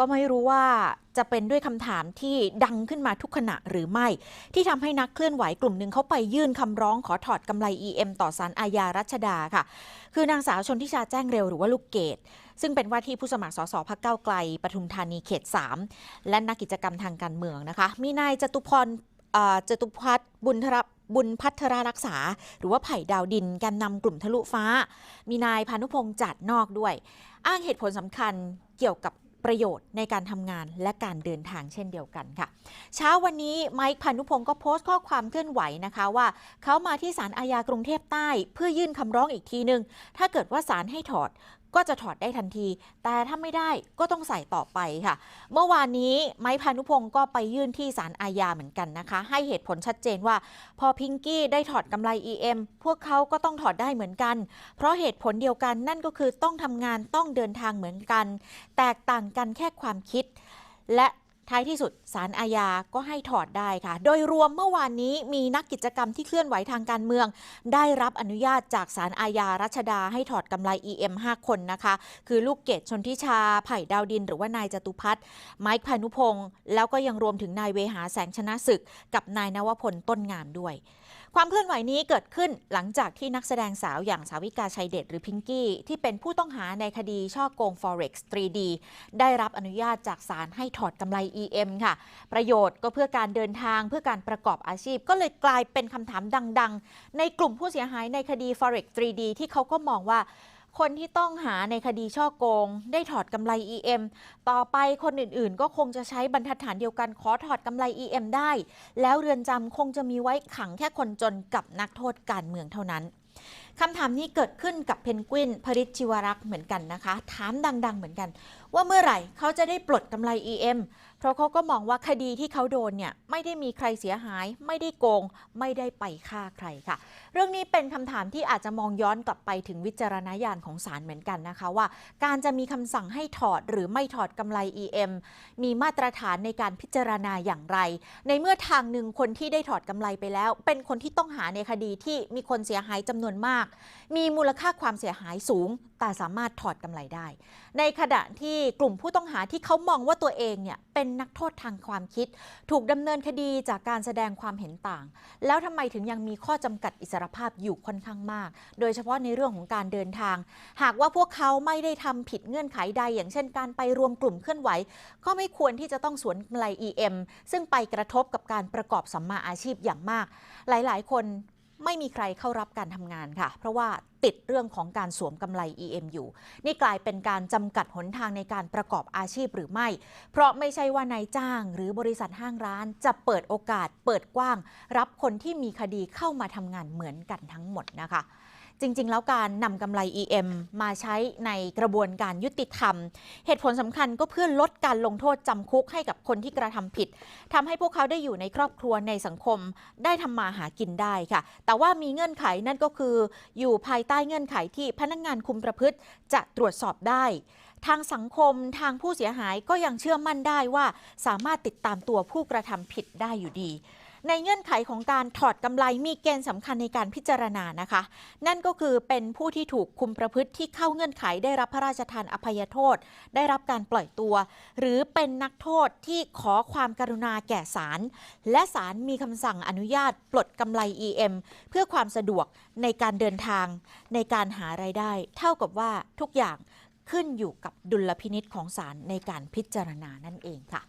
ก็ไม่รู้ว่าจะเป็นด้วยคำถามที่ดังขึ้นมาทุกขณะหรือไม่ ที่ทำให้นักเคลื่อนไหวกลุ่มหนึ่งเขาไปยื่นคำร้องขอถอดกำไร EM ต่อศาลอาญารัชดาค่ะ คือนางสาวชนทิชาแจ้งเร็วหรือว่าลูกเกดซึ่งเป็นว่าที่ผู้สมัครสสพักเก้าไกลปทุมธานีเขต 3 และนักกิจกรรมทางการเมืองนะคะ มีนายจตุพรจตุพัฒน์บุญทรบุญพัทรรักษา หรือว่าไผ่ดาวดินแกนนำกลุ่มทะลุฟ้า มีนายพานุพงษ์จัดนอกด้วย อ้างเหตุผลสำคัญเกี่ยวกับ ประโยชน์ในการทำงานและการเดินทางเช่นเดียวกันค่ะ เช้าวันนี้ไมค์พานุพงศ์ก็โพสต์ข้อความเคลื่อนไหวนะคะว่า เขามาที่ศาลอาญากรุงเทพใต้ เพื่อยื่นคำร้องอีกทีหนึ่งถ้าเกิดว่าศาลให้ถอด ก็จะถอดได้ทันที แต่ถ้าไม่ได้ก็ต้องใส่ต่อไปค่ะ เมื่อวานนี้ไม้พานุพงศ์ก็ไปยื่นที่ศาลอาญาเหมือนกันนะคะ ให้เหตุผลชัดเจนว่า พอพิงกี้ได้ถอดกำไร EM พวกเขาก็ต้องถอดได้เหมือนกัน เพราะเหตุผลเดียวกันนั่นก็คือต้องทำงานต้องเดินทางเหมือนกัน แตกต่างกันแค่ความคิด และ ท้ายที่สุดสารอาญาก็ให้ถอดได้ค่ะ โดยรวมเมื่อวานนี้มีนักกิจกรรมที่เคลื่อนไหวทางการเมือง ได้รับอนุญาตจากสารอาญารัชดาให้ถอดกำไร EM 5 คนนะคะ คือลูกเกดชนทิชา ไผ่ดาวดิน หรือว่านายจตุพัฒน์ไมค์พานุพงศ์แล้วก็ยังรวมถึงนายเวหาแสงชนะศึก กับนายนวพลต้นงามด้วย ความเคลื่อนไหวนี้เกิดขึ้นหลังจากที่นักแสดงสาวอย่างสาวิกาชัยเดชหรือพิงกี้ ที่เป็นผู้ต้องหาในคดีช่อโกง Forex 3D ได้รับอนุญาตจากศาลให้ถอดกำไร EM ค่ะ ประโยชน์ก็เพื่อการเดินทางเพื่อการประกอบอาชีพ ก็เลยกลายเป็นคำถามดัง ๆ ในกลุ่มผู้เสียหายในคดี Forex 3D ที่เขาก็มองว่า คนที่ต้องหาในคดีช่อโกง ได้ถอดกำไร EM ต่อไปคนอื่นๆ ก็คงจะใช้บรรทัดฐานเดียวกันขอถอดกำไร EM ได้ แล้วเรือนจำคงจะมีไว้ขังแค่คนจนกับนักโทษการเมืองเท่านั้นคำถามนี้เกิดขึ้นกับเพนกวินพริชชิวรักษ์เหมือนกันนะคะ ถามดัง ๆ เหมือนกัน ว่าเมื่อไหร่เขาจะได้ปลดกำไร EM เพราะเขาก็มองว่าคดีที่เขาโดนเนี่ยไม่ได้มีใครเสียหาย ไม่ได้โกง ไม่ได้ไปฆ่าใครค่ะ เรื่องนี้เป็นคำถามที่อาจจะมองย้อนกลับไปถึงวิจารณญาณของศาลเหมือนกันนะคะว่า การจะมีคำสั่งให้ถอดหรือไม่ถอดกำไร EM มีมาตรฐานในการพิจารณาอย่างไร ในเมื่อทางหนึ่งคนที่ได้ถอดกำไรไปแล้ว เป็นคนที่ต้องหาในคดีที่มีคนเสียหายจำำนวนมาก มีมูลค่าความเสียหายสูง แต่สามารถถอดกำไรได้ ในขณะที่กลุ่มผู้ต้องหาที่เขามองว่าตัวเองเนี่ยเป็นนักโทษทางความคิด ถูกดำเนินคดีจากการแสดงความเห็นต่าง แล้วทำไมถึงยังมีข้อจำกัดอิสรภาพอยู่ค่อนข้างมาก โดยเฉพาะในเรื่องของการเดินทาง หากว่าพวกเขาไม่ได้ทำผิดเงื่อนไขใด อย่างเช่น การไปรวมกลุ่มเคลื่อนไหว ก็ไม่ควรที่จะต้องสวนกำไร EM ซึ่งไปกระทบกับการประกอบสัมมาอาชีพอย่างมาก หลาย ๆ คน ไม่มีใครเข้ารับการทำงานค่ะ เพราะว่าติดเรื่องของการสวมกำไร EM อยู่ นี่กลายเป็นการจำกัดหนทางในการประกอบอาชีพหรือไม่ เพราะไม่ใช่ว่านายจ้างหรือบริษัทห้างร้าน จะเปิดโอกาสเปิดกว้าง รับคนที่มีคดีเข้ามาทำงานเหมือนกันทั้งหมดนะคะ จริง ๆ แล้วการนำกำไร EM มาใช้ในกระบวนการยุติธรรม เหตุผลสำคัญก็เพื่อลดการลงโทษจำคุกให้กับคนที่กระทำผิดทำให้พวกเขาได้อยู่ในครอบครัวในสังคม ได้ทำมาหากินได้ค่ะ แต่ว่ามีเงื่อนไขนั่นก็คือ อยู่ภายใต้เงื่อนไขที่พนักงานคุมประพฤติจะตรวจสอบได้ ทางสังคมทางผู้เสียหายก็ยังเชื่อมั่นได้ว่า สามารถติดตามตัวผู้กระทำผิดได้อยู่ดี ในเงื่อนไขของการถอดกำไรมีเกณฑ์สำคัญในการพิจารณานะคะ นั่นก็คือเป็นผู้ที่ถูกคุมประพฤติที่เข้าเงื่อนไขได้รับพระราชทานอภัยโทษ ได้รับการปล่อยตัว หรือเป็นนักโทษที่ขอความกรุณาแก่ศาลและศาลมีคำสั่งอนุญาตปลดกำไร EM เพื่อความสะดวกในการเดินทาง ในการหารายได้ เท่ากับว่าทุกอย่างขึ้นอยู่กับดุลพินิษของศาลในการพิจารณานั่นเองค่ะ